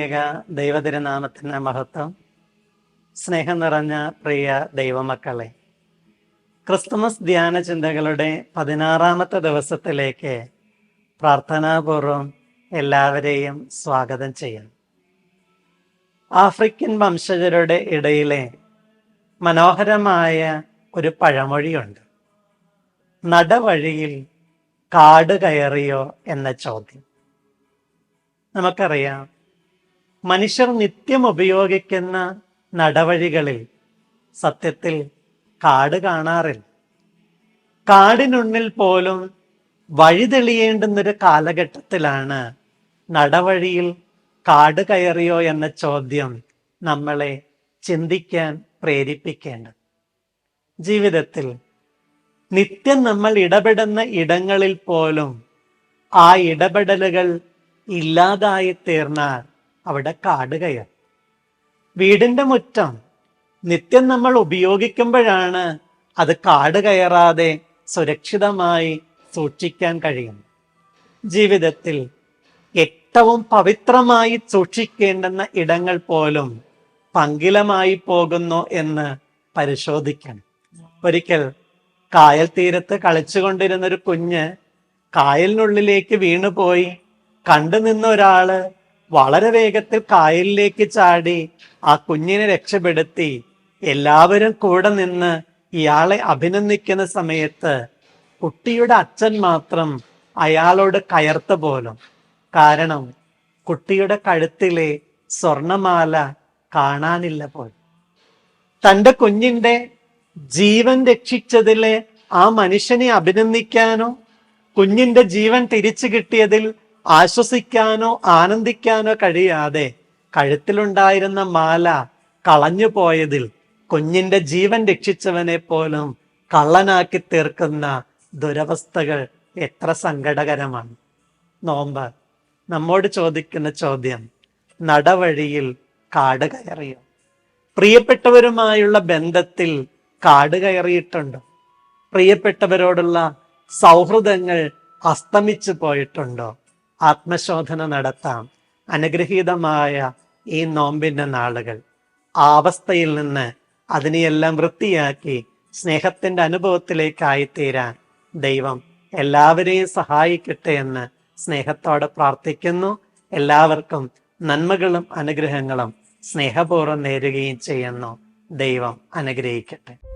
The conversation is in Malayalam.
പ്രിയേക ദൈവതിരുനാമത്തിന് മഹത്വം. സ്നേഹം നിറഞ്ഞ പ്രിയ ദൈവമക്കളെ ക്രിസ്തുമസ് ധ്യാന ചിന്തകളുടെ പതിനാറാമത്തെ ദിവസത്തിലേക്ക് പ്രാർത്ഥനാപൂർവം എല്ലാവരെയും സ്വാഗതം ചെയ്യുന്നു. ആഫ്രിക്കൻ വംശജരുടെ ഇടയിലെ മനോഹരമായ ഒരു പഴമൊഴിയുണ്ട്. നടവഴിയിൽ കാട് കയറിയോ എന്ന ചോദ്യം. നമുക്കറിയാം മനുഷ്യർ നിത്യം ഉപയോഗിക്കുന്ന നടവഴികളിൽ സത്യത്തിൽ കാട് കാണാറില്ല. കാടിനുള്ളിൽ പോലും വഴി തെളിയേണ്ടുന്നൊരു കാലഘട്ടത്തിലാണ് നടവഴിയിൽ കാട് കയറിയോ എന്ന ചോദ്യം നമ്മളെ ചിന്തിക്കാൻ പ്രേരിപ്പിക്കേണ്ടത്. ജീവിതത്തിൽ നിത്യം നമ്മൾ ഇടപെടുന്ന ഇടങ്ങളിൽ പോലും ആ ഇടപെടലുകൾ ഇല്ലാതായി തീർന്നാൽ അവിടെ കാട് കയർ വീടിന്റെ മുറ്റം നിത്യം നമ്മൾ ഉപയോഗിക്കുമ്പോഴാണ് അത് കാട് കയറാതെ സുരക്ഷിതമായി സൂക്ഷിക്കാൻ കഴിയുന്നത്. ജീവിതത്തിൽ ഏറ്റവും പവിത്രമായി സൂക്ഷിക്കേണ്ടുന്ന ഇടങ്ങൾ പോലും പങ്കിലമായി പോകുന്നു എന്ന് പരിശോധിക്കണം. ഒരിക്കൽ കായൽ തീരത്ത് കളിച്ചുകൊണ്ടിരുന്ന ഒരു കുഞ്ഞ് കായലിനുള്ളിലേക്ക് വീണുപോയി കണ്ടു നിന്ന ഒരാൾ വളരെ വേഗത്തിൽ കായലിലേക്ക് ചാടി ആ കുഞ്ഞിനെ രക്ഷപ്പെടുത്തി എല്ലാവരും കൂടെ നിന്ന് ഇയാളെ അഭിനന്ദിക്കുന്ന സമയത്ത് കുട്ടിയുടെ അച്ഛൻ മാത്രം അയാളോട് കയർത്ത പോലും. കാരണം കുട്ടിയുടെ കഴുത്തിലെ സ്വർണമാല കാണാനില്ല പോലും. തന്റെ കുഞ്ഞിന്റെ ജീവൻ രക്ഷിച്ചതിലെ ആ മനുഷ്യനെ അഭിനന്ദിക്കാനോ കുഞ്ഞിന്റെ ജീവൻ തിരിച്ചു കിട്ടിയതിൽ ആശ്വസിക്കാനോ ആനന്ദിക്കാനോ കഴിയാതെ കഴുത്തിലുണ്ടായിരുന്ന മാല കളഞ്ഞു പോയതിൽ കുഞ്ഞിന്റെ ജീവൻ രക്ഷിച്ചവനെ പോലും കള്ളനാക്കി തീർക്കുന്ന ദുരവസ്ഥകൾ എത്ര സങ്കടകരമാണ്. നോമ്പ് നമ്മോട് ചോദിക്കുന്ന ചോദ്യം നടവഴിയിൽ കാട് കയറിയോ? പ്രിയപ്പെട്ടവരുമായുള്ള ബന്ധത്തിൽ കാട് കയറിയിട്ടുണ്ടോ? പ്രിയപ്പെട്ടവരോടുള്ള സൗഹൃദങ്ങൾ അസ്തമിച്ചു പോയിട്ടുണ്ടോ? ആത്മശോധന നടത്താം. അനുഗ്രഹീതമായ ഈ നോമ്പിന്റെ നാളുകൾ. ആ അവസ്ഥയിൽ നിന്ന് അതിനെയെല്ലാം വൃത്തിയാക്കി സ്നേഹത്തിന്റെ അനുഭവത്തിലേക്കായി തീരാൻ ദൈവം എല്ലാവരെയും സഹായിക്കട്ടെ എന്ന് സ്നേഹത്തോടെ പ്രാർത്ഥിക്കുന്നു. എല്ലാവർക്കും നന്മകളും അനുഗ്രഹങ്ങളും സ്നേഹപൂർവം നേരുകയും ചെയ്യുന്നു. ദൈവം അനുഗ്രഹിക്കട്ടെ.